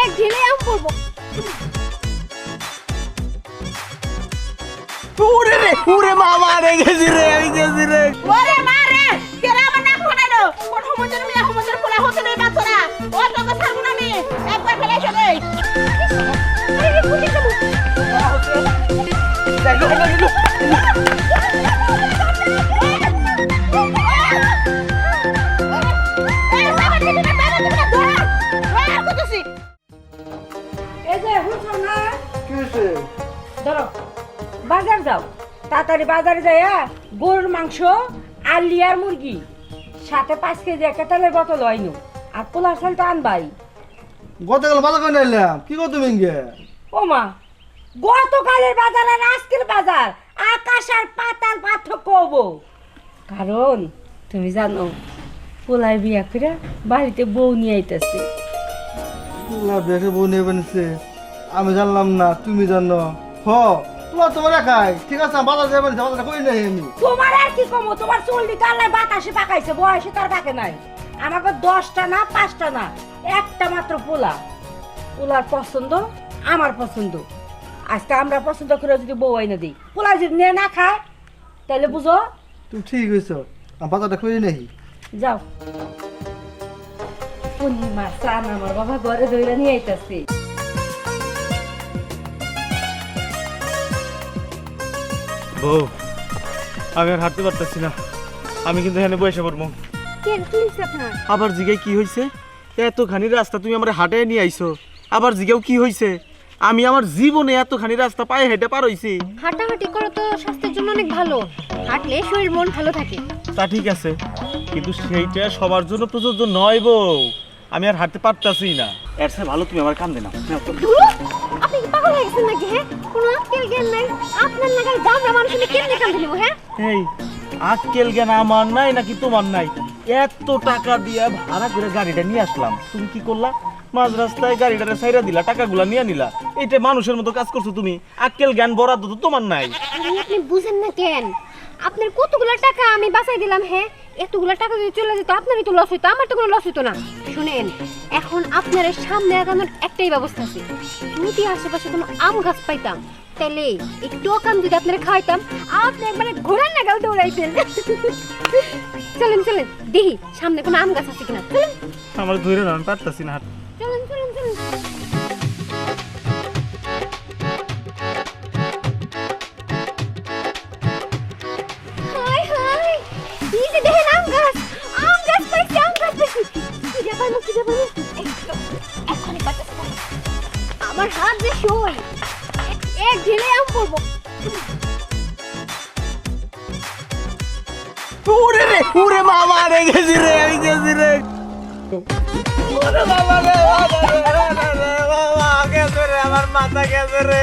এক ঢিলে আম পড়ব। উরে রে উরে মামা রে গেছি রে আমি গেছি রে। ওরে মারে কেরা আমার নাক ফাটাইলো কোন সমুদ্রের মিয়া সমুদ্রের পোলা হচ্ছে না বাচ্চারা ও তোকে ছাড়বো না আমি। একবার ফেলে এসে দেই। এই যাও তাড়াতাড়ি বাজারে যাইয়া গরুর মাংস আর লিয়ার মুরগি। সাথে পাঁচ কেজি একটা তেলের বোতল হয়নি আর পোলার চাল তো আনবাই। গতকাল বাজার করে নিলাম কি করতে মিঙ্গে ও মা গতকালের বাজার আর আজকের বাজার। আকাশ আর পাতাল পার্থক্য হব। কারণ তুমি জানো পোলায় বিয়া করে বাড়িতে বউ নিয়ে আইতেছে। তোলা বেকে বউ নিয়ে বানিয়েছে আমি জানলাম না তুমি জানো। হ। তোমার তোমার একাই ঠিক আছে বাজার যাবেন বাজারটা করি নাই আমি। তোমার আর কি কমো? তোমার চল্লি কালে বাতাসে পাকাইছে বয়সে তার পাকে নাই। আমাকে দশটা না পাঁচটা না একটা মাত্র পোলা। পোলার পছন্দ আমার পছন্দ। আজকে আমরা পছন্দ করে যদি বউ আইনা দিই। পোলা যদি নিয়ে না খায় তাহলে বুঝো? তুমি ঠিক হয়েছ বাজারটা করি নাই। যাও। পূর্ণিমা চান আমার বাবা ঘরে ধরে নিয়ে আইতাছে। বউ আমি আর হাঁটতে পারতেছি না। আমি কিন্তু এখানে বসে পড়ব। আবার জিগাই কি হয়েছে? এতখানি রাস্তা তুমি আমার হাটে নিয়ে আইছো। আবার জিগাও কি হয়েছে? আমি আমার জীবনে এতখানি রাস্তা পায়ে হেঁটে পার হইছি। হাঁটাহাঁটি করা তো স্বাস্থ্যের জন্য অনেক ভালো। হাঁটলে শরীর মন ভালো থাকে। তা ঠিক আছে কিন্তু সেইটা সবার জন্য প্রযোজ্য নয় বউ। আমি আর হাঁটতে পারতাছি না। এর চেয়ে ভালো তুমি আমার কান্দে না। আপনি কি পাগল হয়ে গেছেন নাকি হ্যাঁ? কোনো আক্কেল জ্ঞান নাই। আপনার নাগাল দামরা মানুষ আমি কেমনে কাম দিলিব হ্যাঁ? এই আক্কেল জ্ঞান আমার নাই নাকি তোমার নাই? এত টাকা দিয়ে ভাড়া করে গাড়িটা নিয়ে আসলাম। তুমি কি করলা? মাঝ রাস্তায় গাড়িটারে সাইরা দিলা টাকাগুলা নিয়ে নিলা। এইটা মানুষের মতো কাজ করছ তুমি। আক্কেল জ্ঞান বরাদ্দ তো তোমার নাই। আপনি বুঝেন না কেন? আপনার কতগুলো টাকা আমি বাঁচাই দিলাম হ্যাঁ? এতগুলো টাকা যদি চলে যেত আপনারই তো লস হইতো আমার তো কোনো লস হইতো না। শুনেন এখন আপনার সামনে আগানোর একটাই ব্যবস্থা আছে। যদি আশেপাশে কোনো আম গাছ পাইতাম তাহলে এই টোকাম যদি আপনারা খাইতাম আপনি একবারে ঘোড়ার নাগাল দৌড়াইতেন। চলেন চলেন দেখি সামনে কোনো আম গাছ আছে কিনা। চলেন। আমার ধরে না আমি পারতাছি না চলেন চলেন। আমার হাত যে সই এক- ঢিলে আম পড়ব উরে রে উরে মামা রে গেছি রে আমি গেছি রে। ওরে বাবা রে বাবা রে, বাবা রে, বাবা, গেছে রে, আমার মাথা গেছে রে।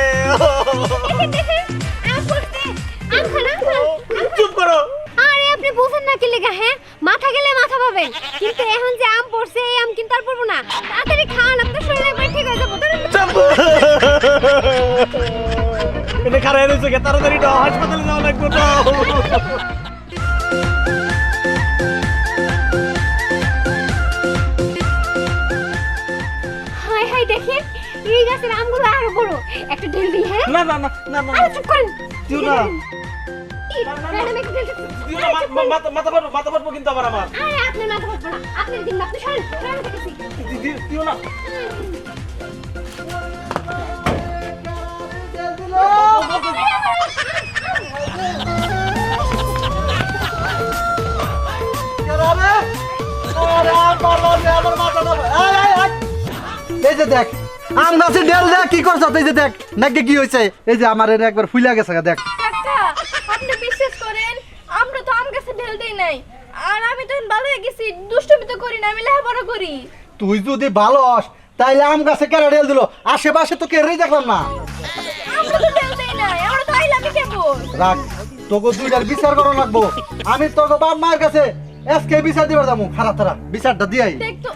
খারাপ হয়েছে গে তাড়াতাড়ি হাসপাতালে যাওয়া লাগবে হাই হাই দেখেন এই গাছের আমগুলো আরও বড়। একটা ঢেল দিই হ্যাঁ? না না না না না আরে চুপ করেন। দিও না। মাথা পারব মাথা পারব কিন্তু আবার আমার। আরে আপনার মাথা পাঠবো না। আপনার দিন আপনি সরেন দিও না। এই যে দেখ আম গাছে ডেল দেখ কি করছ এই যে দেখ নাকি কি হয়েছে এই যে আমার একবার ফুলে গেছে দেখ। আপনি বিশ্বাস করেন আমরা তো আম গাছে ঢেল দেই নাই। আর আমি তো ভালো হয়ে গেছি দুষ্টুমি তো করি না আমি লেখাপড়া করি। তুই যদি ভালো হস তাইলে আম গাছে কেন ডেল দিল? আশেপাশে তো কেড়েই দেখলাম না। রাখ তোকে দুইটার বিচার করা লাগবো। আমি তোকে বাপ মায়ের কাছে আজকে বিচার দিবার যাব। খারাপ তারা বিচারটা দিয়াই। দেখ তো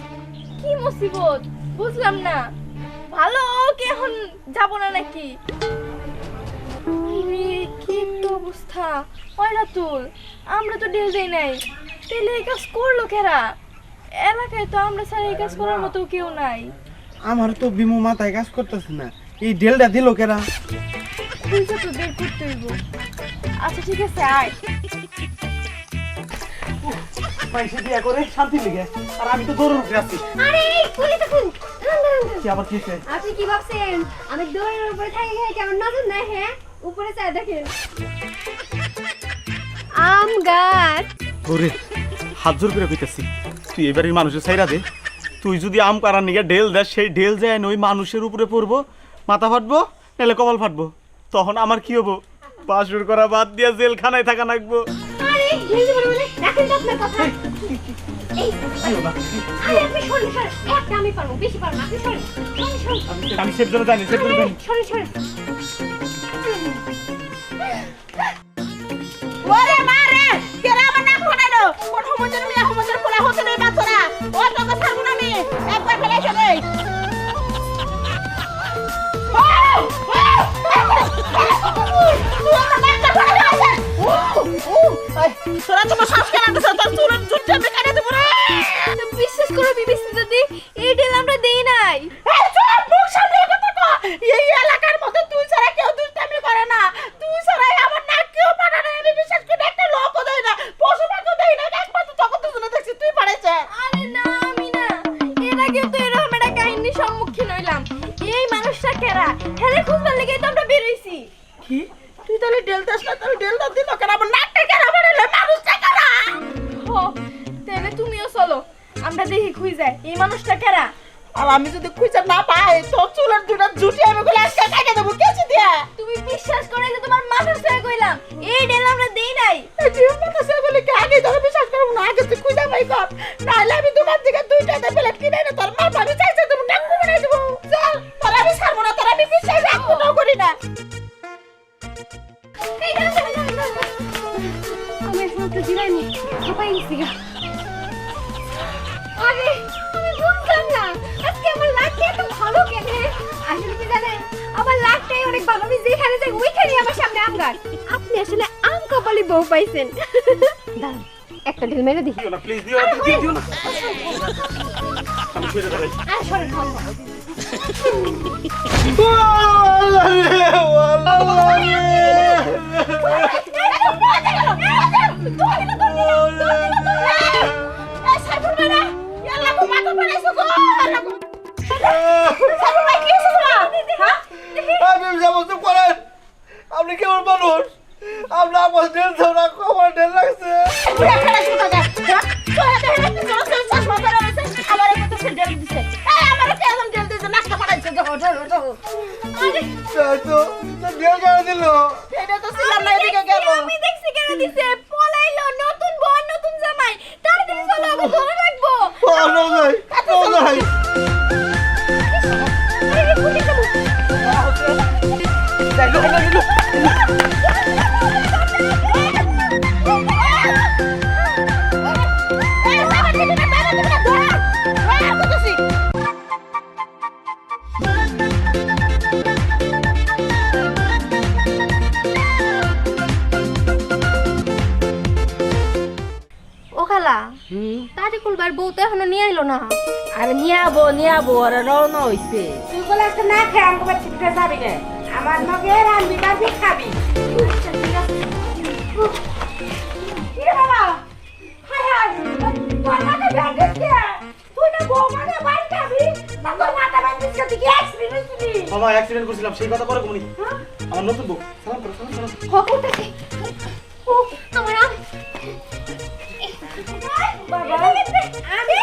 কি মুসিবত? বুঝলাম না। ভালো কি এখন যাব না নাকি? কি একটা অবস্থা। ওই রাতুল আমরা তো ঢেল দেই নাই। তাহলে এই কাজ করল কেরা? এলাকায় তো আমরা ছাড়া এই কাজ করার মতো কেউ নাই। আমার তো বিমু মাথায় কাজ করতেছে না। এই ডেলটা দিল কেরা? খুঁজে তো বের করতে হইব। আচ্ছা ঠিক আছে আয়। পয়সা দিয়া করে শান্তি লেগে। আর আমি তো দৌড়ের উপরে আছি। আরে পুলিশ দেখুন কি আবার কি হয়েছে? আপনি কি ভাবছেন? আমি দৌড়ের উপরে থাকি খাই কেমন নজর নাই হ্যাঁ? উপরে দেখেন। আম গাছ। ওরে হাত জোর করে কইতাছি। তুই এবারের মানুষের সাইরা দে। তুই যদি আম পাড়ার নিগে ঢেল দেস সেই ঢেল যায় ওই মানুষের উপরে পড়ব মাথা ফাটবো নাহলে কপাল ফাটবো। তখন আমার কি হব? বাসুর করা বাদ দিয়া জেলখানায় থাকা লাগবো। আমি সেফ জন্য জানি সেফ জন্য জানি তোরা তোমার শ্বাস কেন তোর চুলের জুটটা আমি দেবো রে! বিশ্বাস করো বিবিসি দাদি খুঁজ? এই মানুষটা কেরা? আর আমি যদি খুঁজে না পাই তোর চুলের দুটা জুটি আমি গুলো আজকে কেটে দেবো কেচি দিয়া? তুমি বিশ্বাস করে যে তোমার মাথার সয়ে কইলাম। এই ডিল আমরা দেই নাই। এই জীবন মতো সেগুলি কি আগে ধরে বিশ্বাস করব না? আগে তুই খুঁজে পাই কর। নাহলে আমি তোমার দিকে দুইটাতে প্লেট কিনে না তোর মা আমি চাইছে তুমি নাক বানাই দেবো। চল তোর আমি ছাড়বো না তোর আমি বিশ্বাস রাখব করি না। এই দাঁড়ান। আমি একটু জিরাইনি হাঁপাই গেছি আসলে কি জানেন আমার লাকটাই অনেক ভালো আমি যেখানে যাই ওইখানেই আমার সামনে আম গাছ আপনি আসলে আম কপালি বউ পাইছেন দাঁড়ান একটা ঢিল মেরে দিই না প্লিজ দিও না দিও না আমি আর মাথা গো আপনি সমস্ত করেন আপনি কেমন মানুষ আপনি আমার ডেল দাও না ডেল লাগছে হ্যাঁ চলে চলে নতুন বর নতুন জামাই তাড়াতাড়ি চলো ওকে ধরে রাখব ধর ধর কইতাছি ও খালা তাড়াতাড়ি কুলবার বউ তো এখনও নিয়ে না। আরে নিয়ে আবো নিয়ে আবো ওরা রওনা হইছে। তুই বলে একটা না খেয়ে আমাকে যাবি না আমার নগে রান্দি বাড়ি খাবি কি রে বাবা? হায় হায় তোর মাথা ভেঙে গেছে তুই না বউ মানে বাড়ি খাবি না তোর মাথা ভেঙে গেছে তুই কি অ্যাক্সিডেন্ট হয়েছিলি? বাবা অ্যাক্সিডেন্ট করছিলাম সেই কথা পরে কমনি আমার নতুন বউ। সালাম করো সালাম করো। হ ও আমার আম বাবা আমি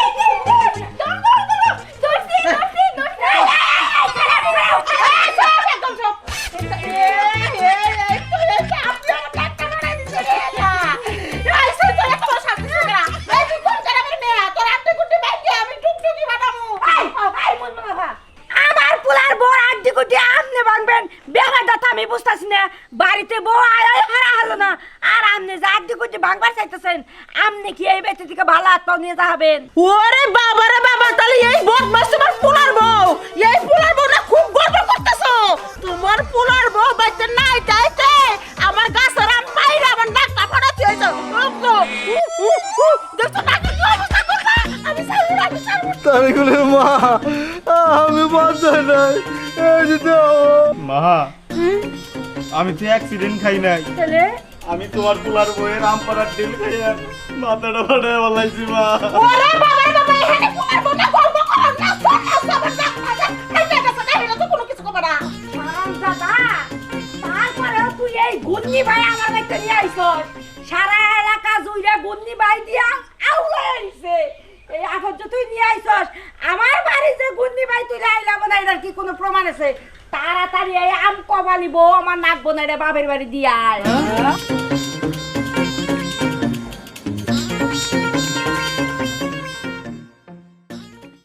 নিয়ে যাবেন। ওরে বাবা রে বাবা তাহলে এই বদমাস তোমার পোলার বউ। এই পোলার বউ না খুব গর্ব করতেছো। তোমার পোলার বউ বাইতে নাই তাইতে আমার গাছের আম পাইরা আমার দেখছ নাকি কি অবস্থা করলা আমি না আমি ছাড়বো না। তারিকুলের মা আমি মা আমি তো অ্যাক্সিডেন্ট খাই নাই। তাহলে? আমি তোমার কুলার বইয়ের আম পাড়ার ডিল খাইয়া মাথাটা ফাটায় বলাইছি মা ওরে বাবা রে বাবা এখানে কোন বোনা গল্প করো না সাথে হেলো তো কোনো কিছু করবে না দাদা তারপরেও তুই এই গুন্নি ভাই আমার বাড়িতে নিয়ে সারা এলাকা জুইরা গুন্নি ভাই দিয়া আউলে আইছে এই তুই নিয়ে আইসস আমার বাড়ি যে গুন্নি ভাই তুই আইলাম না এটার কি কোনো প্রমাণ আছে তাড়াতাড়ি এই আম কবালিব আমার নাক বোনারে বাপের বাড়ি দিয়ে আয়